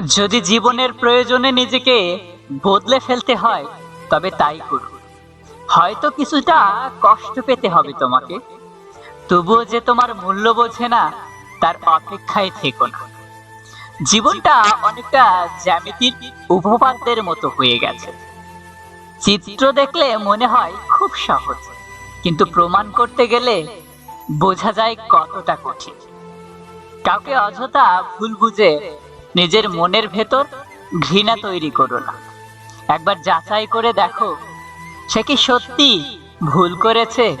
যদি জীবনের প্রয়োজনে নিজেকে বদলে ফেলতে হয়, তবে তাই করুন। হয়তো কিছুটা কষ্ট পেতে হবে তোমাকে, তবুও যে তোমার মূল্য বোঝে না, তার অপেক্ষায় থেকো না। জীবনটা অনেকটা জ্যামিতির উপপাদ্যের মতো হয়ে গেছে। চিত্র দেখলে মনে হয় খুব সহজ, কিন্তু প্রমাণ করতে গেলে বোঝা যায় কতটা কঠিন। কাউকে অযথা ভুল বুঝে নিজের মনের ভেতর ঘৃণা তৈরি করো না। একবার যাচাই করে দেখো, সে কি সত্যি ভুল করেছে,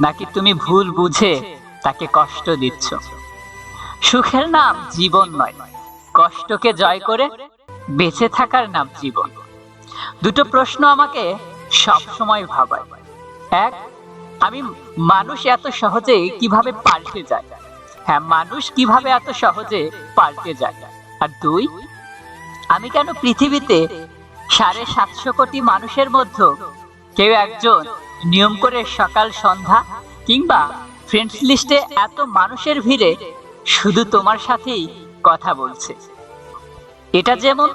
নাকি তুমি ভুল বুঝে তাকে কষ্ট দিচ্ছ? সুখের নাম জীবন নয়, কষ্টকে জয় করে বেঁচে থাকার নাম জীবন। দুটো প্রশ্ন আমাকে সব সময় ভাবায়। এক, আমি মানুষ এত সহজে কীভাবে পাল্টে যায়? হ্যাঁ মানুষ কীভাবে এত সহজে পাল্টে যায়? আর দুই, আমি কেন পৃথিবীতে সাড়ে সাতশো কোটি মানুষের মধ্যে কেউ একজন নিয়ম করে সকাল, সন্ধ্যা কিংবা ফ্রেন্ডস লিস্টে এত মানুষের ভিড়ে শুধু তোমার সাথেই কথা বলছে? এটা যেমন,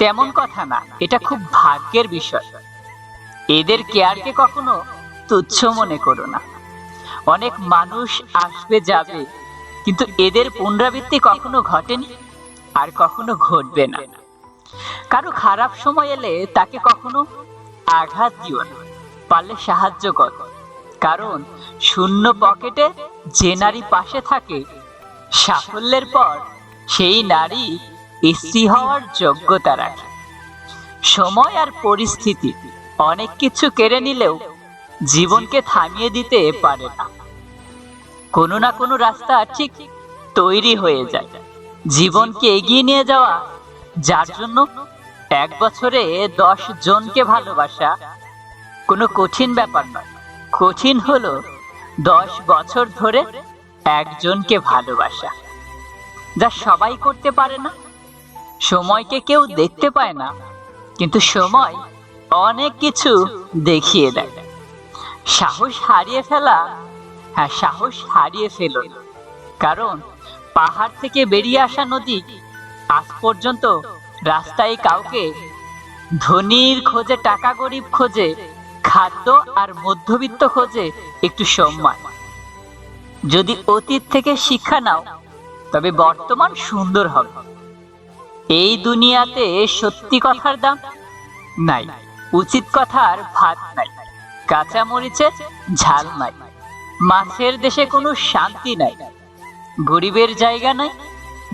তেমন কথা না, এটা খুব ভাগ্যের বিষয়। এদের কেয়ারকে কখনো তুচ্ছ মনে করো না। অনেক মানুষ আসবে, যাবে, কিন্তু এদের পুনরাবৃত্তি কখনো ঘটেনি? আর কখনো ঘটবে না। কারও খারাপ সময় এলে তাকে কখনো আঘাত দিও না, পারলে সাহায্য কর। কারণ শূন্য পকেটে যে নারী পাশে থাকে, সাফল্যের পর সেই নারী স্ত্রী হওয়ার যোগ্যতা রাখে। সময় আর পরিস্থিতি অনেক কিছু কেড়ে নিলেও জীবনকে থামিয়ে দিতে পারে না। কোনো না কোনো রাস্তা ঠিক তৈরি হয়ে যায়। জীবনকে এগিয়ে নিয়ে যাওয়া, যার জন্য এক বছরে দশ জনকে ভালোবাসা কোনো কঠিন ব্যাপার নয়। কঠিন হলো দশ বছর ধরে একজনকে ভালোবাসা, যা সবাই করতে পারে না। সময়কে কেউ দেখতে পায় না, কিন্তু সময় অনেক কিছু দেখিয়ে দেয়। সাহস হারিয়ে ফেলা হ্যাঁ সাহস হারিয়ে ফেলো। কারণ পাহাড় থেকে বেরিয়ে আসা নদী, আজ পর্যন্ত রাস্তায় কাউকে ধনির খোঁজে, টাকা গরিব খোঁজে, খাদ্য আর মধ্যবিত্ত খোঁজে একটু সম্মান। যদি অতীত থেকে শিক্ষা নাও, তবে বর্তমান সুন্দর হবে। এই দুনিয়াতে সত্যি কথার দাম নাই, উচিত কথার ভাত নাই কাঁচা মরিচের ঝাল নাই, মাছের দেশে কোনো শান্তি নাই। গরিবের জায়গা নাই,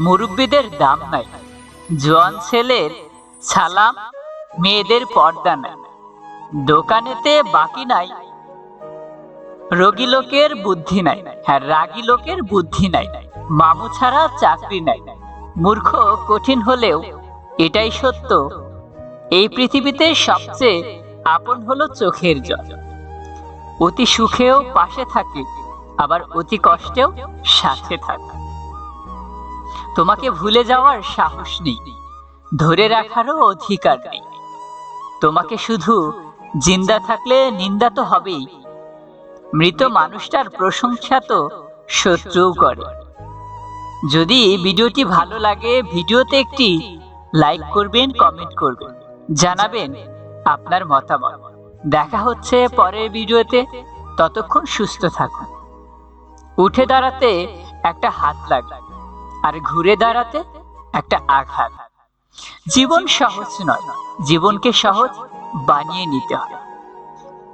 মুরব্বীদের দাম নাই, জোয়ান ছেলের সালাম মেয়েদের পর্দা নাই, দোকানেতে বাকি নাই, রোগী লোকের বুদ্ধি নাই হ্যাঁ রাগী লোকের বুদ্ধি নাই মামু ছাড়া চাকরি নাই। মূর্খ কঠিন হলেও এটাই সত্য, এই পৃথিবীতে সবচেয়ে আপন হলো চোখের জল। অতি সুখেও পাশে থাকে আবার অতি কষ্টেও সাথে থাকে। তোমাকে ভুলে যাওয়ার সাহস নেই, ধরে রাখারও অধিকার নেই। তোমাকে শুধু জিন্দা থাকলে নিন্দা তো হবেই। মৃত মানুষটার প্রশংসা তো শত্রুও করে। যদি ভিডিওটি ভালো লাগে, ভিডিওতে একটি লাইক করবেন, কমেন্ট করবেন, জানাবেন আপনার মতামত। দেখা হচ্ছে পরের ভিডিওতে। ততক্ষণ সুস্থ থাকুন। উঠে দাঁড়াতে একটা হাত লাগে আর ঘুরে দাঁড়াতে একটা আঘাত। জীবন সহজ নয়, জীবনকে সহজ বানিয়ে নিতে হয়।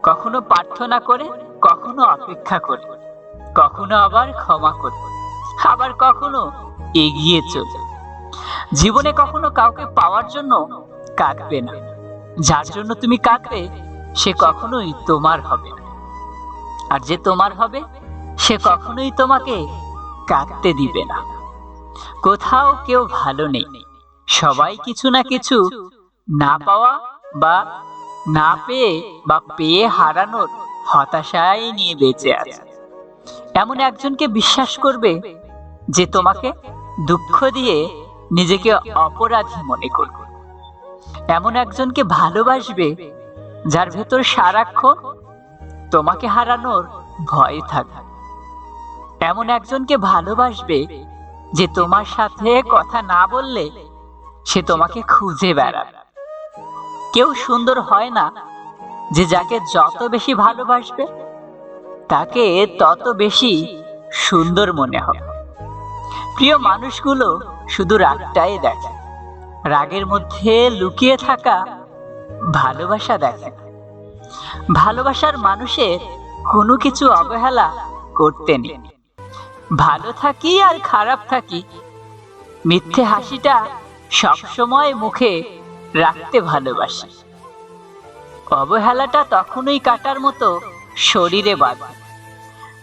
কখনো প্রার্থনা করে, কখনো অপেক্ষা করে, কখনো আবার ক্ষমা করে, আবার কখনো এগিয়ে চলে। জীবনে কখনো কাউকে পাওয়ার জন্য কাঁদবে না। যার জন্য তুমি কাঁদবে, সে কখনোই তোমার হবে না। আর যে তোমার হবে সে কখনোই তোমাকে কাঁদতে দিবে না। কোথাও কেউ ভালো নেই। সবাই কিছু না কিছু না পাওয়া বা না পেয়ে বা পেয়ে হারানোর হতাশায় নিয়ে বেঁচে আছে। এমন একজনকে বিশ্বাস করবে যে তোমাকে দুঃখ দিয়ে নিজেকে অপরাধী মনে করবে। এমন একজনকে ভালোবাসবে যার ভেতর সারাক্ষণ তোমাকে হারানোর ভয় থাকে এমন একজনকে ভালোবাসবে যে তোমার সাথে কথা না বললে সে তোমাকে খুঁজে বেড়াবে। কেউ সুন্দর হয় না যে যাকে যত বেশি ভালোবাসবে, তাকে তত বেশি সুন্দর মনে হবে। প্রিয় মানুষগুলো শুধু রাগটাই দেখে, রাগের মধ্যে লুকিয়ে থাকা ভালোবাসা দেখে। ভালোবাসার মানুষের কোনো কিছু অবহেলা করতে নেই। ভালো থাকি আর খারাপ থাকি। মিথ্যে হাসিটা সবসময় মুখে রাখতে ভালোবাসি। অবহেলাটা তখনই কাটার মতো শরীরে বাঁধে,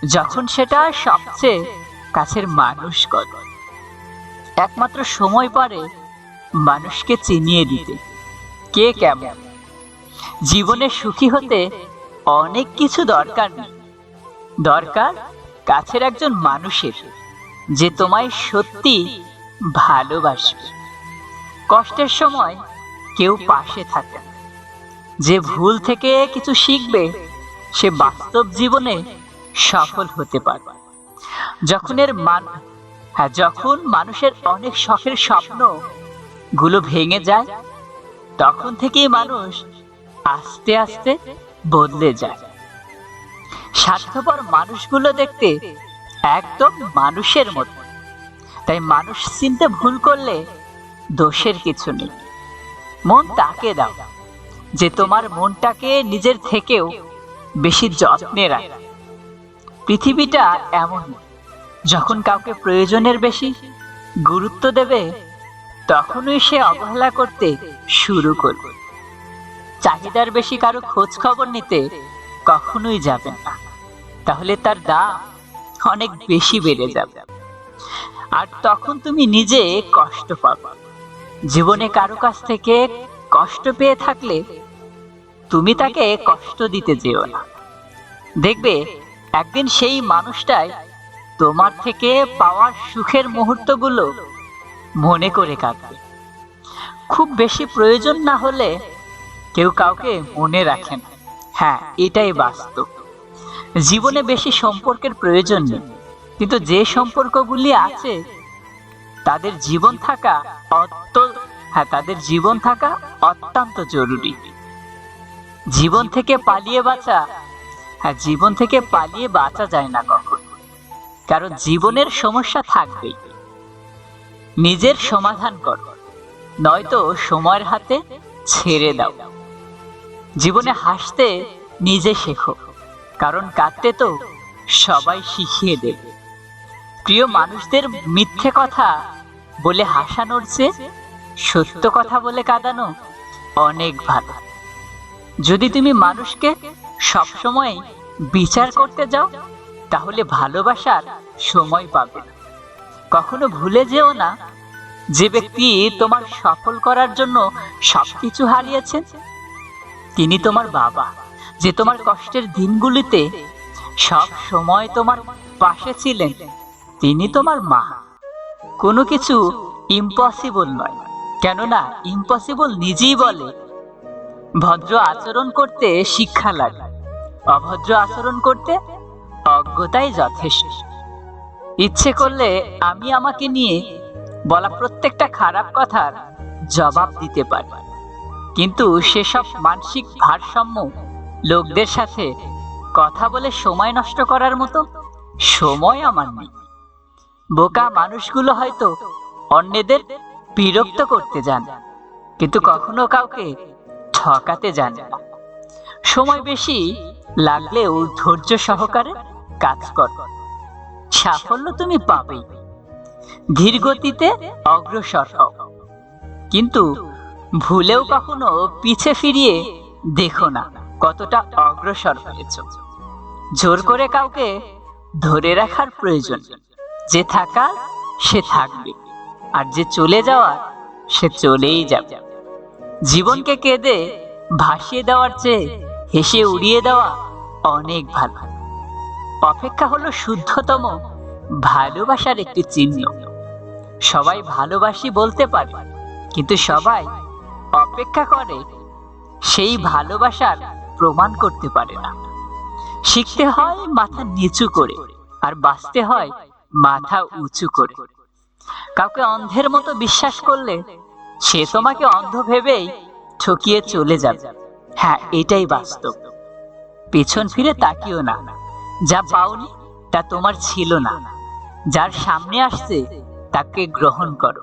যখন সেটা সবচেয়ে কাছের মানুষ করে। একমাত্র সময় পারে মানুষকে চিনিয়ে দিতে, কে কেমন। জীবনে সুখী হতে অনেক কিছু দরকার নেই। দরকার কাছের একজন মানুষের যে তোমায় সত্যি ভালোবাসবে। কষ্টের সময় কেউ পাশে থাকে। যে ভুল থেকে কিছু শিখবে, সে বাস্তব জীবনে সফল হতে পারবে। যখন এর মান হ্যাঁ যখন মানুষের অনেক শখের স্বপ্নগুলো ভেঙে যায়, তখন থেকেই মানুষ আস্তে আস্তে বদলে যায়। স্বার্থপর মানুষগুলো দেখতে একদম মানুষের মতো। তাই মানুষ চিনতে ভুল করলে দোষের কিছু নেই। মন তাকে দাও, যে তোমার মনটাকে নিজের থেকেও বেশি যত্নে রাখে। পৃথিবীটা এমন যখন কাউকে প্রয়োজনের বেশি গুরুত্ব দেবে, তখনই সে অবহেলা করতে শুরু করবে। চাহিদার বেশি কারও খোঁজ খবর নিতে কখনোই যাবেন না। তাহলে তার দাম অনেক বেশি বেড়ে যাবে। আর তখন তুমি নিজে কষ্ট পাবে। জীবনে কারও কাছ থেকে কষ্ট পেয়ে থাকলে তুমি তাকে কষ্ট দিতে যেও না। দেখবে, একদিন সেই মানুষটাই তোমার থেকে পাওয়ার সুখের মুহূর্তগুলো মনে করে কাঁদবে খুব বেশি প্রয়োজন না হলে কেউ কাউকে মনে রাখে না। হ্যাঁ এটাই বাস্তব। জীবনে বেশি সম্পর্কের প্রয়োজন নেই। কিন্তু যে সম্পর্কগুলি আছে, তাদের জীবন থাকা অত্য হ্যাঁ তাদের জীবন থাকা অত্যন্ত জরুরি। জীবন থেকে পালিয়ে বাঁচা হ্যাঁ জীবন থেকে পালিয়ে বাঁচা যায় না কখন। কারণ জীবনের সমস্যা থাকবেই। নিজের সমাধান করো। নয়তো সময়ের হাতে ছেড়ে দাও। জীবনে হাসতে নিজে শেখো। কারণ কাঁদতে তো সবাই শিখিয়ে দেবে। প্রিয় মানুষদের মিথ্যে কথা বলে হাসানোর চেয়ে সত্য কথা বলে কাঁদানো অনেক ভালো। যদি তুমি মানুষকে সবসময় বিচার করতে যাও, তাহলে ভালোবাসার সময় পাবে। কখনো ভুলে যেও না যে ব্যক্তি তোমার সফল করার জন্য সবকিছু হারিয়েছেন। তিনি তোমার বাবা। যে তোমার কষ্টের দিনগুলিতে সব সময় তোমার পাশে ছিলেন, তিনি তোমার মা। কোনো কিছু ইম্পসিবল নয়, কেননা ইম্পসিবল নিজেই বলে, ভদ্র আচরণ করতে শিক্ষা লাগে, অভদ্র আচরণ করতে অজ্ঞতাই যথেষ্ট। ইচ্ছে করলে আমি আমাকে নিয়ে বলা প্রত্যেকটা খারাপ কথার জবাব দিতে পারি, কিন্তু সেসব মানসিক ভারসাম্য লোকদের সাথে কথা বলে সময় নষ্ট করার মতো সময় আমার নেই। বোকা মানুষগুলো হয়তো অন্যদের বিরক্ত করতে যান কিন্তু কখনো কাউকে ঠকাতে যান সময় বেশি লাগলেও ধৈর্য সহকারে কাজ কর। সাফল্য তুমি পাবেই। ধীর গতিতে অগ্রসর হও। কিন্তু ভুলেও কখনো পিছে ফিরিয়ে দেখো না। কতটা অগ্রসর হয়েছ। জোর করে কাউকে ধরে রাখার প্রয়োজন। যে থাকা, সে থাকবে। আর যে চলে যাওয়া, সে চলেই যাবে। জীবনকে কেঁদে ভাসিয়ে দেওয়ার চেয়ে হেসে উড়িয়ে দেওয়া অনেক ভালো। অপেক্ষা হলো শুদ্ধতম, ভালোবাসার একটি চিহ্ন। সবাই ভালোবাসি বলতে পারে, কিন্তু সবাই অপেক্ষা করে সেই ভালোবাসার প্রমাণ করতে পারে না। শিখতে হয় মাথা নিচু করে আর বাঁচতে হয় মাথা উঁচু করে। কাউকে অন্ধের মতো বিশ্বাস করলে সে তোমাকে অন্ধ ভেবেই ঠকিয়ে চলে যাবে। হ্যাঁ এটাই বাস্তব। পেছন ফিরে তাকিও না। যা পাওনি, তা তোমার ছিল না। যার সামনে আসছে, তাকে গ্রহণ করো।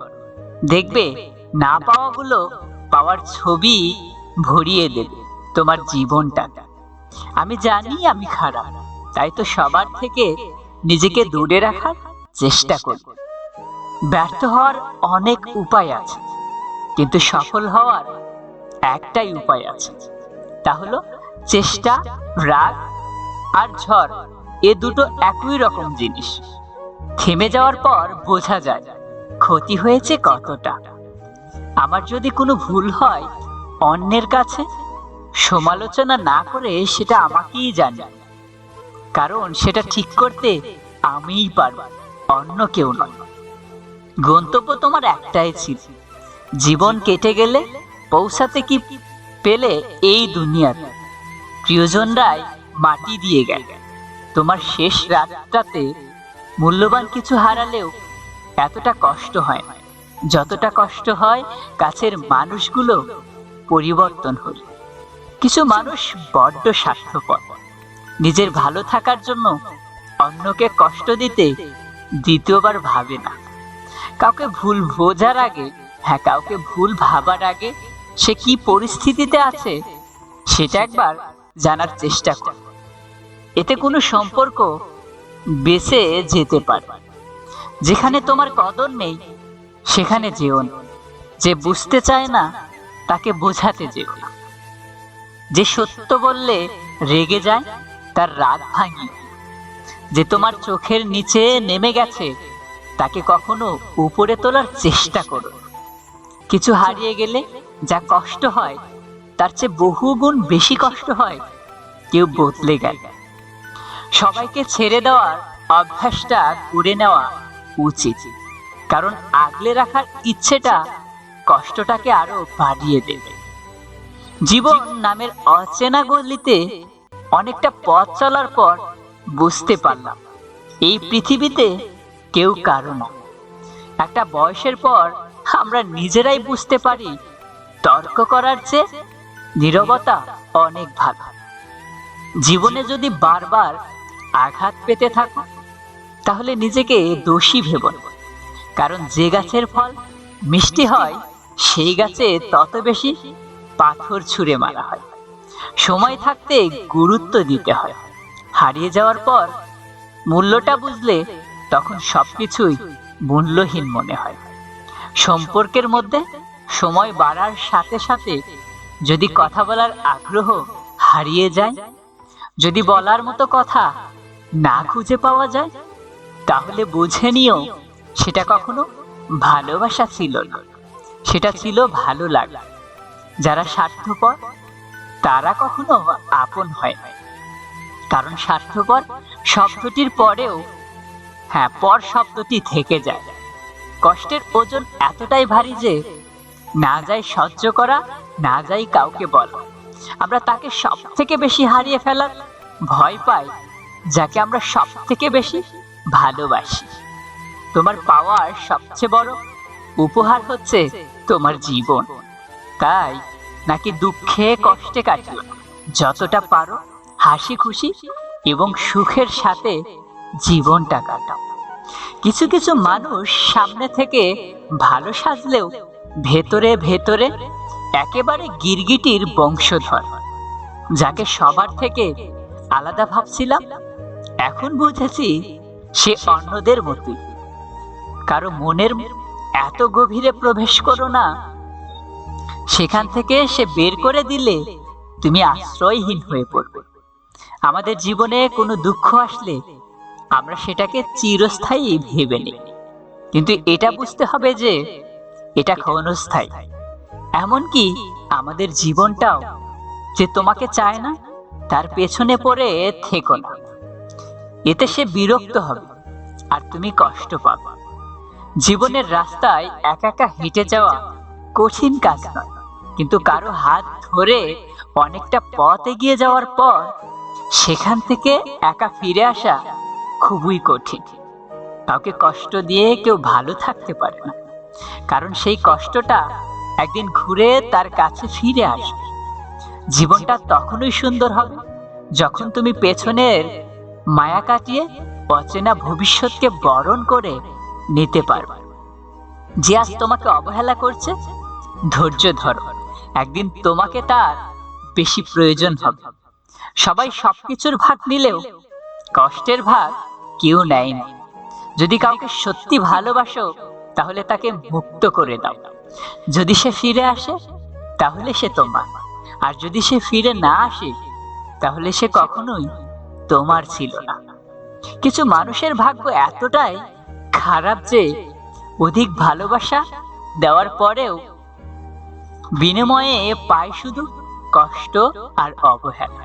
দেখবে না পাওয়াগুলো পাওয়ার ছবি ভরিয়ে দেবে। তোমার জীবনটা। আমি জানি আমি খারাপ, তাই তো সবার থেকে নিজেকে দূরে রাখার চেষ্টা করি। ব্যর্থ হওয়ার অনেক উপায় আছে, কিন্তু সফল হওয়ার একটাই উপায় আছে। তা হলো চেষ্টা, রাগ আর ঝড়, এ দুটো একই রকম জিনিস। থেমে যাওয়ার পর বোঝা যায় ক্ষতি হয়েছে কতটা। আমার যদি কোনো ভুল হয় অন্যের কাছে সমালোচনা না করে সেটা আমাকেই জানি। কারণ সেটা ঠিক করতে আমিই পারব, অন্য কেউ নয়। গন্তব্য তোমার একটাই ছিল। জীবন কেটে গেলে, পৌঁছাতে কি পেলে এই দুনিয়াতে। প্রিয়জনরাই মাটি দিয়ে গেল। তোমার শেষ রাতটাতে মূল্যবান কিছু হারালেও এতটা কষ্ট হয় না। যতটা কষ্ট হয়, কাছের মানুষগুলো পরিবর্তন হল। কিছু মানুষ বড্ড স্বার্থপর। নিজের ভালো থাকার জন্য অন্যকে কষ্ট দিতে দ্বিতীয়বার ভাবে না। কাউকে ভুল বোঝার আগে হ্যাঁ কাউকে ভুল ভাবার আগে সে কি পরিস্থিতিতে আছে সেটা একবার জানার চেষ্টা কর। এতে কোনো সম্পর্ক বেঁচে যেতে পারে। যেখানে তোমার কদর নেই, সেখানে যেও না। যে বুঝতে চায় না, তাকে বোঝাতে যেও না। যে সত্য বললে রেগে যায়, তার রাগ ভাঙি। যে তোমার চোখের নিচে নেমে গেছে, তাকে কখনো উপরে তোলার চেষ্টা করো। কিছু হারিয়ে গেলে যা কষ্ট হয়, তার চেয়ে বহু গুণ বেশি কষ্ট হয়, কেউ বদলে গেল। সবাইকে ছেড়ে দেওয়ার অভ্যাসটা করে নেওয়া উচিত, কারণ আগলে রাখার ইচ্ছেটা কষ্টটাকে আরও বাড়িয়ে দেবে। জীবন নামের অচেনা গলিতে অনেকটা পথ চলার পর বুঝতে পারলাম, এই পৃথিবীতে কেউ কারও না। একটা বয়সের পর আমরা নিজেরাই বুঝতে পারি, তর্ক করার চেয়ে নীরবতা অনেক ভালো। জীবনে যদি বারবার আঘাত পেতে থাকো, তাহলে নিজেকে দোষী ভেব কারণ যে গাছের ফল মিষ্টি হয়, সেই গাছে তত বেশি পাথর ছুঁড়ে মারা হয়। সময় থাকতে গুরুত্ব দিতে হয়। হারিয়ে যাওয়ার পর মূল্যটা বুঝলে তখন সবকিছুই মূল্যহীন মনে হয়। সম্পর্কের মধ্যে সময় বাড়ার সাথে সাথে যদি কথা বলার আগ্রহ হারিয়ে যায়, যদি বলার মতো কথা না খুঁজে পাওয়া যায়, তাহলে বুঝে নিও সেটা কখনো ভালোবাসা ছিল না। সেটা ছিল ভালো লাগা। যারা স্বার্থপর, তারা কখনো আপন হয় না। কারণ স্বার্থপর শব্দটির পরেও হ্যাঁ পর শব্দটি থেকে যায়। কষ্টের ওজন এতটাই ভারী যে, না যায় সহ্য করা, না যাই কাউকে বলা। আমরা তাকে সব থেকে বেশি হারিয়ে ফেলার ভয় পাই, যাকে আমরা সব থেকে বেশি ভালোবাসি। তোমার পাওয়ার সবচেয়ে বড় উপহার হচ্ছে তোমার জীবন। তাই নাকি দুঃখে কষ্টে কাটিও। যতটা পারো হাসি খুশি এবং সুখের সাথে জীবনটা কাটাও। কিছু কিছু মানুষ সামনে থেকে ভালো সাজলেও ভেতরে ভেতরে একেবারে গিরগিটির বংশধর। যাকে সবার থেকে আলাদা ভাবছিলাম, এখন বুঝেছি সে অন্যদের মতোই। কারও মনের এত গভীরে প্রবেশ করো না সেখান থেকে সে বের করে দিলে তুমি আশ্রয়হীন হয়ে পড়বে। আমাদের জীবনে কোনো দুঃখ আসলে আমরা সেটাকে চিরস্থায়ী ভেবে নিই। কিন্তু এটা বুঝতে হবে যে এটা ক্ষণস্থায়ী। এমনকি আমাদের জীবনটাও যে তোমাকে চায় না, তার পেছনে পড়ে থেকো না। এতে সে বিরক্ত হবে আর তুমি কষ্ট পাবে। জীবনের রাস্তায় একা একা হেঁটে যাওয়া কঠিন কাজ নয়। কিন্তু কারও হাত ধরে অনেকটা পথ এগিয়ে যাওয়ার পর সেখান থেকে একা ফিরে আসা খুবই কঠিন। কাউকে কষ্ট দিয়ে কেউ ভালো থাকতে পারে না। কারণ সেই কষ্টটা একদিন ঘুরে তার কাছে ফিরে আসবে। জীবনটা তখনই সুন্দর হবে যখন তুমি পেছনের মায়া কাটিয়ে অচেনা ভবিষ্যৎকে বরণ করে নিতে পারবে। যে আজ তোমাকে অবহেলা করছে, ধৈর্য ধরো। একদিন তোমাকে তার বেশি প্রয়োজন হবে। সবাই সবকিছুর ভাগ নিলেও কষ্টের ভাগ কেউ নেয় না। যদি কাউকে সত্যি ভালোবাসো, তাহলে তাকে মুক্ত করে দাও। যদি সে ফিরে আসে, তাহলে সে তোমার। আর যদি সে ফিরে না আসে, তাহলে সে কখনোই তোমার ছিল না। কিছু মানুষের ভাগ্য এতটাই খারাপ যে, অধিক ভালোবাসা দেওয়ার পরেও বিনিময়ে পায় শুধু কষ্ট আর অবহেলা।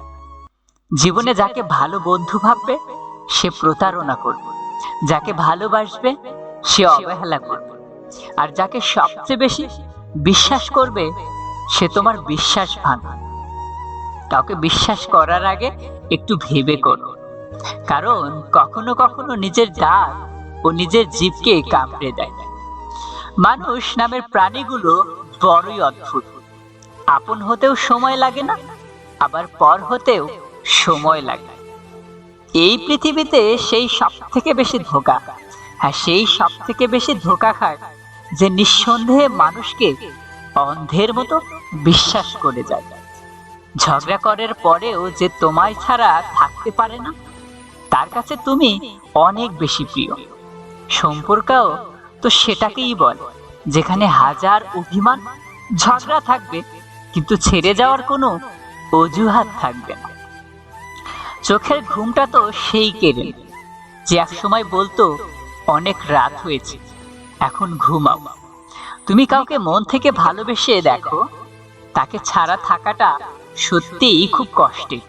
জীবনে যাকে ভালো বন্ধু ভাববে, সে প্রতারণা করবে। যাকে ভালোবাসবে, সে অবহেলা করবে। আর যাকে সবচেয়ে বেশি বিশ্বাস করবে, সে তোমার বিশ্বাস ভাঙবে। কাউকে বিশ্বাস করার আগে একটু ভেবে করো। কারণ কখনো কখনো নিজের দাঁত ও নিজের জীবকে কামড়ে দেয়। মানুষ নামের প্রাণীগুলো বড়ই অদ্ভুত। আপন হতেও সময় লাগে না, আবার পর হতেও সময় লাগে। এই পৃথিবীতে সেই সব থেকে বেশি ধোকা হ্যাঁ সেই সব থেকে বেশি ধোকা খায় যে নিঃসন্দেহে মানুষকে অন্ধের মতো বিশ্বাস করে যায়। ঝগড়া করার পরেও যে তোমায় ছাড়া থাকতে পারে না, তার কাছে তুমি অনেক বেশি প্রিয়। সম্পর্কও তো সেটাকেই বলে। যেখানে হাজার অভিমান, ঝগড়া থাকবে, কিন্তু ছেড়ে যাওয়ার কোনো অজুহাত থাকবে না। চোখের ঘুমটা তো সেই কেড়ে যে এক সময় বলতো, অনেক রাত হয়েছে, এখন ঘুমাও। তুমি কাউকে মন থেকে ভালোবেসে দেখো, তাকে ছাড়া থাকাটা সত্যিই খুব কষ্টের।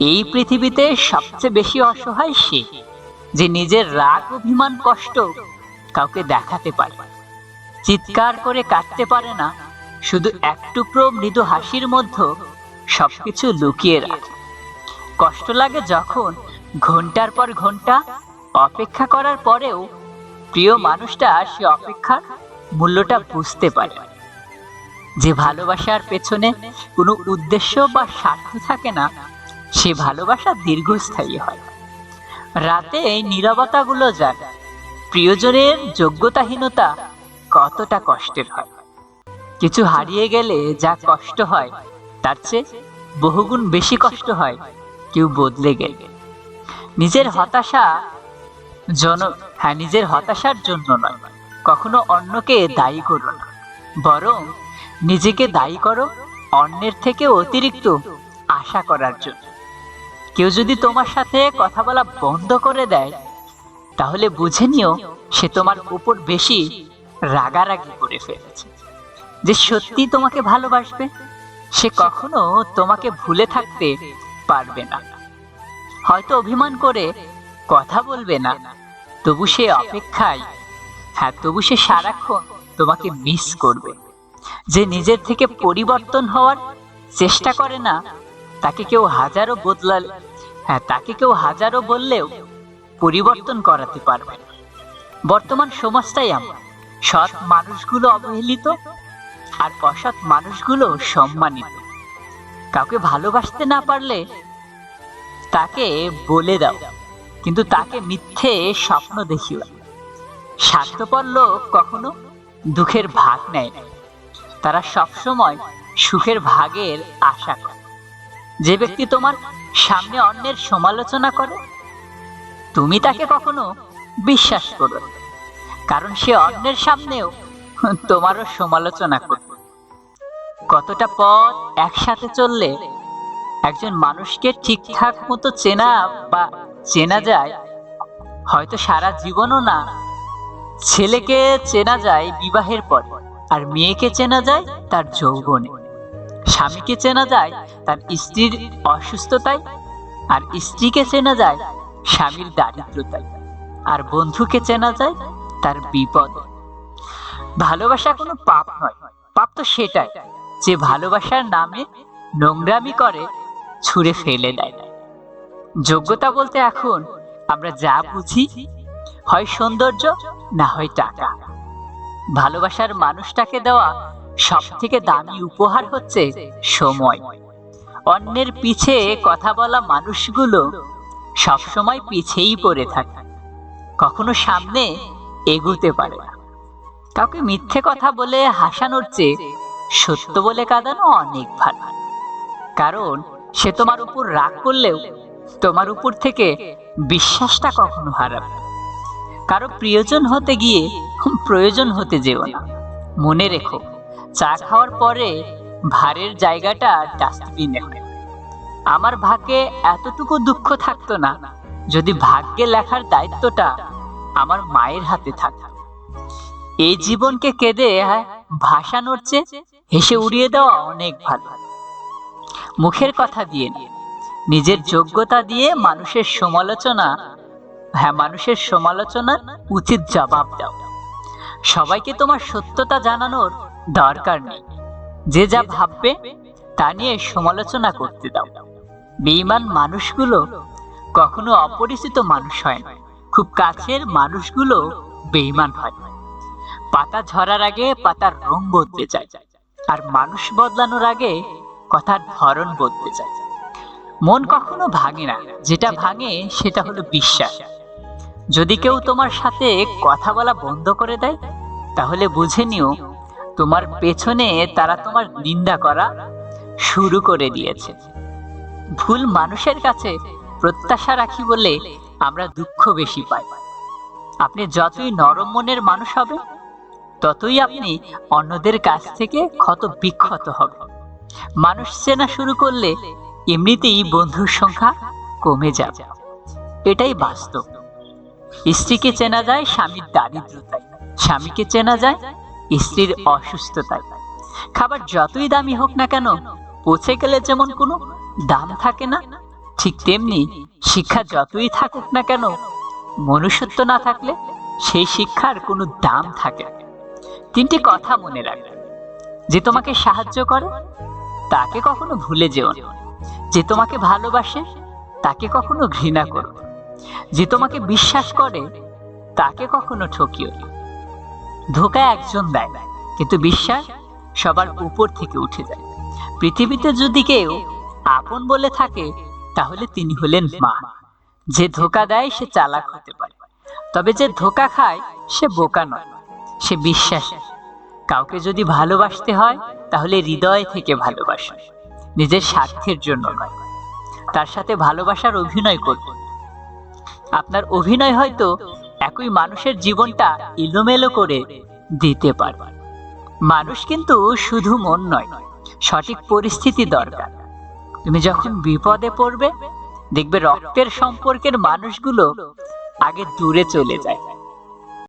এই পৃথিবীতে সবচেয়ে বেশি অসহায় সে, যে নিজের রাগ, অভিমান, কষ্ট কাউকে দেখাতে পারে। চিৎকার করে কাটতে পারে না, শুধু এক টুকরো মৃদু হাসির মধ্যে সবকিছু লুকিয়ে রাখে। কষ্ট লাগে যখন ঘণ্টার পর ঘণ্টা অপেক্ষা করার পরেও প্রিয় মানুষটা সে অপেক্ষার মূল্যটা বুঝতে পারে। যে ভালোবাসার পেছনে কোনো উদ্দেশ্য বা স্বার্থ থাকে না, সে ভালোবাসা দীর্ঘস্থায়ী হয়। রাতে এই নীরবতাগুলো যাক প্রিয়জনের যোগ্যতাহীনতা কতটা কষ্টের হয়। কিছু হারিয়ে গেলে যা কষ্ট হয়, তার চেয়ে বহুগুণ বেশি কষ্ট হয় কেউ বদলে গেলে। নিজের হতাশা জন হ্যাঁ নিজের হতাশার জন্য নয়, কখনো অন্যকে দায়ী করো না, বরং নিজেকে দায়ী করো অন্যের থেকে অতিরিক্ত আশা করার জন্য। কেউ যদি তোমার সাথে কথা বলা বন্ধ করে দেয়, তাহলে বুঝে নিও সে তোমার উপর বেশি রাগারাগি করে ফেলেছে। যে সত্যি তোমাকে ভালোবাসবে, সে কখনো তোমাকে ভুলে থাকতে পারবে না। হয়তো অভিমান করে কথা বলবে না, তবু সে অপেক্ষায় হ্যাঁ তবু সে সারাক্ষণ তোমাকে মিস করবে। যে নিজের থেকে পরিবর্তন হওয়ার চেষ্টা করে না, তাকে কেউ হাজারো বদলালে হ্যাঁ তাকে কেউ হাজারো বললেও পরিবর্তন করাতে পারবে বর্তমান সমাজটাই এমন। সৎ মানুষগুলো অবহেলিত আর অসৎ মানুষগুলো সম্মানিত। কাউকে ভালোবাসতে না পারলে তাকে বলে দাও, কিন্তু তাকে মিথ্যে স্বপ্ন দেখিও। স্বার্থপর লোক কখনো দুঃখের ভাগ নেয় না। তারা সবসময় সুখের ভাগের আশা করে। যে ব্যক্তি তোমার সামনে অন্যের সমালোচনা করে, তুমি তাকে কখনো বিশ্বাস করো। কারণ সে অন্যের সামনেও তোমারও সমালোচনা করবে। কতটা পথ একসাথে চললে একজন মানুষকে ঠিকঠাক মতো চেনা বা চেনা যায়, হয়তো সারা জীবনও না। ছেলেকে চেনা যায় বিবাহের পর, আর মেয়েকে চেনা যায় তার যৌবনে। স্বামীকে চেনা যায় তার স্ত্রীর অসুস্থতায়, আর স্ত্রীকে চেনা যায় স্বামীর দারিদ্রতায়। আর বন্ধুকে চেনা যায় তার বিপদ। ভালোবাসা কোনো পাপ নয়। পাপ তো সেটাই, যে ভালোবাসার নামে নোংরামি করে, ছুঁড়ে ফেলে দেয়। যোগ্যতা বলতে এখন আমরা যা বুঝি, হয় সৌন্দর্য না হয় টাকা। ভালোবাসার মানুষটাকে দেওয়া সব থেকে দামি উপহার হচ্ছে সময়। অন্যের পিছে কথা বলা মানুষগুলো সবসময় পিছেই পড়ে থাকে। কখনো সামনে এগুতে পারে। কাউকে মিথ্যে কথা বলে হাসানোর চেয়ে সত্য বলে কাঁদানো অনেক ভালো। কারণ সে তোমার উপর রাগ করলেও তোমার উপর থেকে বিশ্বাসটা কখনো হারাবে কারও প্রিয়জন হতে গিয়ে প্রয়োজন হতে যেও না। মনে রেখো, চা খাওয়ার পরে ভারের জায়গাটা ডাস্টবিনে আমার ভাগ্যে এতটুকু দুঃখ থাকতো না, যদি ভাগ্যে লেখার দায়িত্বটা আমার মায়ের হাতে থাকতো এই জীবনকে কেঁদে ভাসানোর চেয়ে হেসে উড়িয়ে দেওয়া অনেক ভালো। মুখের কথা দিয়ে নিজের যোগ্যতা দিয়ে মানুষের সমালোচনা হ্যাঁ মানুষের সমালোচনার উচিত জবাব দাও। সবাইকে তোমার সত্যতা জানানোর দরকার নেই। যে যা ভাববে, তা নিয়ে সমালোচনা করতে দাও। বেঈমান মানুষগুলো কখনো অপরিচিত মানুষ হয় না। খুব কাছের মানুষগুলো বেঈমান হয়। পাতা ঝরার আগে পাতার রং বদলে যায় আর মানুষ বদলানোর আগে কথার ধরন বদলে যায়। মন কখনো ভাঙে না, যেটা ভাঙে সেটা হলো বিশ্বাস। যদি কেউ তোমার সাথে কথা বলা বন্ধ করে দেয়, তাহলে বুঝে নিও তোমার পেছনে তারা তোমার নিন্দা করা শুরু করে দিয়েছে। ভুল মানুষের কাছে প্রত্যাশা রাখি বলে আমরা দুঃখ বেশি পাই। আপনি যতই নরম মনের মানুষ হবে ততই আপনি অন্যদের কাছ থেকে ক্ষত বিক্ষত হবে মানুষ চেনা শুরু করলে এমনিতেই বন্ধুর সংখ্যা কমে যাবে। এটাই বাস্তব। স্ত্রীকে চেনা যায় স্বামীর দারিদ্রতায়, স্বামীকে চেনা যায় স্ত্রীর অসুস্থতায়। খাবার যতই দামি হোক না কেন, পচে গেলে যেমন কোনো দাম থাকে না ঠিক তেমনি শিক্ষা যতই থাকুক না কেন, মনুষ্যত্ব না থাকলে সেই শিক্ষার কোনো দাম থাকে তিনটি কথা মনে রাখবে। যে তোমাকে সাহায্য করে, তাকে কখনো ভুলে যেও না। যে তোমাকে ভালোবাসে, তাকে কখনো ঘৃণা করো যে তোমাকে বিশ্বাস করে, তাকে কখনো ঠকিও ধোকা একজন দেয়, কিন্তু বিশ্বাস সবার উপর থেকে উঠে যায়। পৃথিবীতে যদি কেউ আপন বলে থাকে তাহলে তিনি হলেন মা। যে ধোকা দেয়, সে চালাক হতে পারে। তবে যে ধোকা খায়, সে বোকা নয়। সে বিশ্বাসী। কাউকে যদি ভালোবাসতে হয়, তাহলে হৃদয় থেকে ভালোবাসা। নিজের স্বার্থের জন্য নয়। তার সাথে ভালোবাসার অভিনয় করবে। আপনার অভিনয় হয়তো একই মানুষের জীবনটা এলোমেলো করে দিতে পারে মানুষ কিন্তু শুধু মন নয়, সঠিক পরিস্থিতি দরকার। তুমি যখন বিপদে পড়বে দেখবে রক্তের সম্পর্কের মানুষগুলো আগে দূরে চলে যায়।